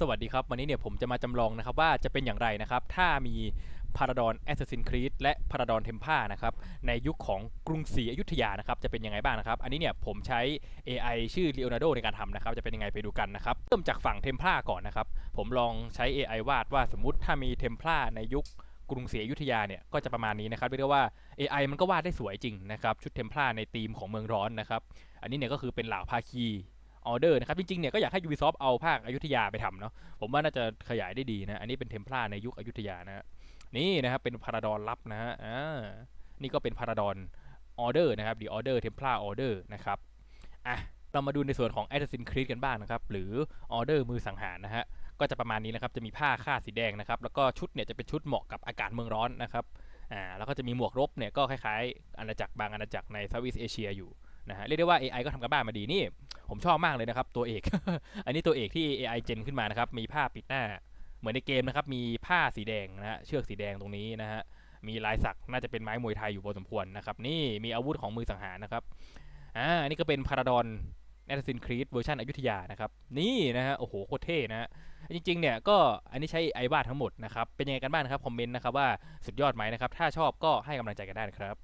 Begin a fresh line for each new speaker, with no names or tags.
สวัสดีครับ วันนี้เนี่ยผมจะมาจำลองนะครับว่าจะเป็นอย่างไรนะครับ ถ้ามีพาราดอนแอสซัสซินครีดและพาราดอนเทมพานะครับในยุคของกรุงศรีอยุธยานะครับจะเป็นยังไงบ้างนะครับ อันนี้เนี่ยผมใช้ AI ชื่อ Leonardo ในการทำนะครับ จะเป็นยังไงไปดูกันนะครับเริ่มจากฝั่งเทมพาก่อนนะครับ ผมลองใช้ AI วาดว่าสมมติถ้ามีเทมพาในยุคกรุงศรีอยุธยาเนี่ยก็จะประมาณนี้นะครับเรียกว่า AI มันก็วาดได้สวยจริงนะครับชุดเทมพาในธีมของเมืองร้อนนะครับอันนี้เนี่ยก็คือเป็นเหล่าภาคี ออเดอร์นะครับ จริงๆเนี่ยก็อยากให้ Ubisoft เอาภาคอายุธยาไปทำเนาะผมว่าน่าจะขยายได้ดีนะ อันนี้เป็นเทมเพลาในยุคอายุธยานะฮะนี่นะครับเป็นพาราดอนลับนะฮะอ่านี่ก็เป็นพาราดอนออเดอร์นะครับดีออเดอร์เทมเพลาออเดอร์นะครับอะเรามาดูในส่วนของ Assassin's Creed กันบ้างนะครับ หรือออเดอร์มือสังหารนะฮะก็จะประมาณนี้นะครับจะมีผ้าคาดสีแดงนะครับ แล้วก็ชุดเนี่ยจะเป็นชุดเหมาะกับอากาศเมืองร้อนนะครับอ่าแล้วก็จะมีหมวกรบเนี่ยก็คล้ายๆอาณาจักรบางอาณาจักรในเซาท์อีสเอเชียอยู่นะฮะเรียกได้ว่า AI ก็ทำกันบ้านมาดีนี่ ผมชอบมากเลยนะครับ ตัวเอก อันนี้ตัวเอกที่ AI เจนขึ้นมานะครับ มีผ้าปิดหน้า เหมือนในเกมนะครับ มีผ้าสีแดงนะฮะ เชือกสีแดงตรงนี้นะฮะ มีลายสักน่าจะเป็นไม้มวยไทยอยู่พอสมควรนะครับ นี่มีอาวุธของมือสังหารนะครับ อ่า อันนี้ก็เป็นพาราดอนแอสซินครีดเวอร์ชันอยุธยานะครับ นี่นะฮะ โอ้โห โคตรเท่นะฮะ จริงๆ เนี่ย ก็อันนี้ใช้ไอวาดทั้งหมดนะครับ เป็นยังไงกันบ้างนะครับ คอมเมนต์นะครับว่าสุดยอดไหมนะครับ ถ้าชอบก็ให้กำลังใจกันได้นะครับ